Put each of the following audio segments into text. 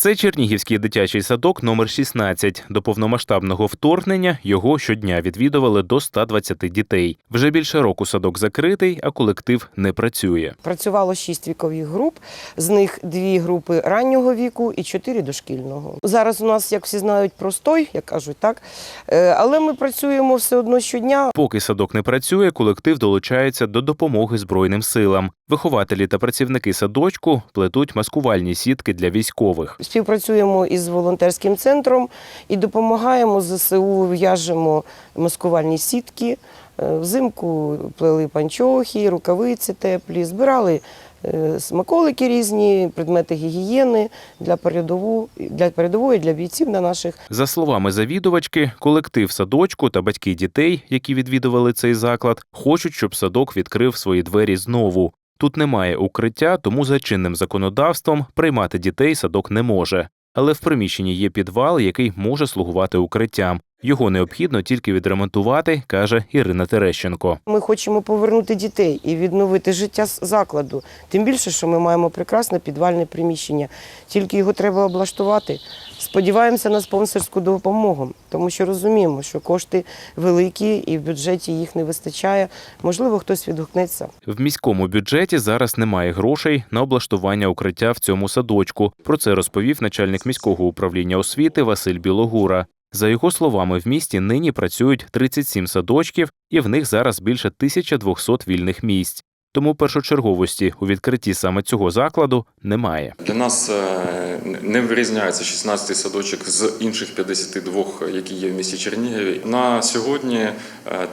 Це Чернігівський дитячий садок номер 16. До повномасштабного вторгнення його щодня відвідували до 120 дітей. Вже більше року садок закритий, а колектив не працює. Працювало шість вікових груп, з них дві групи раннього віку і чотири дошкільного. Зараз у нас, як всі знають, простой, як кажуть, так. Е, Але ми працюємо все одно щодня. Поки садок не працює, колектив долучається до допомоги Збройним силам. Вихователі та працівники садочку плетуть маскувальні сітки для військових. Співпрацюємо із волонтерським центром і допомагаємо ЗСУ, в'яжемо маскувальні сітки. Е, Взимку плели панчохи, рукавиці теплі, збирали е, смаколики різні, предмети гігієни для передову для передової, для бійців на наших. За словами завідувачки, колектив садочку та батьки дітей, які відвідували цей заклад, хочуть, щоб садок відкрив свої двері знову. Тут немає укриття, тому за чинним законодавством приймати дітей садок не може. Але в приміщенні є підвал, який може слугувати укриттям. Його необхідно тільки відремонтувати, каже Ірина Терещенко. Ми хочемо повернути дітей і відновити життя з закладу. Тим більше, що ми маємо прекрасне підвальне приміщення, тільки його треба облаштувати. Сподіваємося на спонсорську допомогу, тому що розуміємо, що кошти великі і в бюджеті їх не вистачає. Можливо, хтось відгукнеться. В міському бюджеті зараз немає грошей на облаштування укриття в цьому садочку. Про це розповів начальник міського управління освіти Василь Білогура. За його словами, в місті нині працюють 37 садочків, і в них зараз більше 1200 вільних місць. Тому першочерговості у відкритті саме цього закладу немає. Для нас е, не вирізняється 16-й садочок з інших 52, які є в місті Чернігові. На сьогодні е,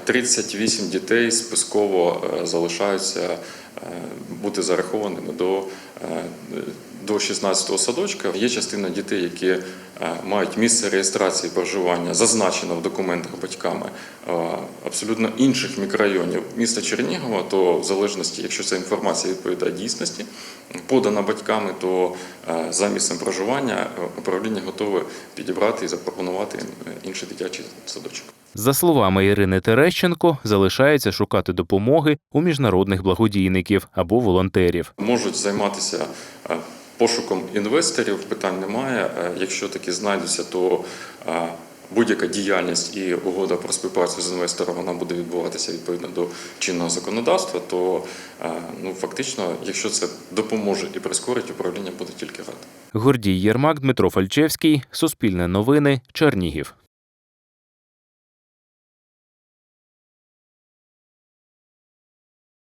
38 дітей списково е, залишаються е, бути зарахованими до, е, до 16-го садочка. Є частина дітей, які е, мають місце реєстрації проживання, зазначено в документах батьками е, абсолютно інших мікрорайонів міста Чернігова, то в залежності, якщо ця інформація відповідає дійсності, подана батьками, то е, за місцем проживання е, управління готове підібрати і запропонувати е, інший дитячий садочок. За словами Ірини Терещенко, залишається шукати допомоги у міжнародних благодійників або волонтерів. Можуть займатися е, пошуком інвесторів, питань немає. Е, Якщо такі знайдуться, то е, будь-яка діяльність і угода про співпрацю з інвестором вона буде відбуватися відповідно до чинного законодавства. То ну фактично, якщо це допоможе і прискорить, управління буде тільки ради. Гордій Єрмак, Дмитро Фальчевський, Суспільне новини, Чернігів.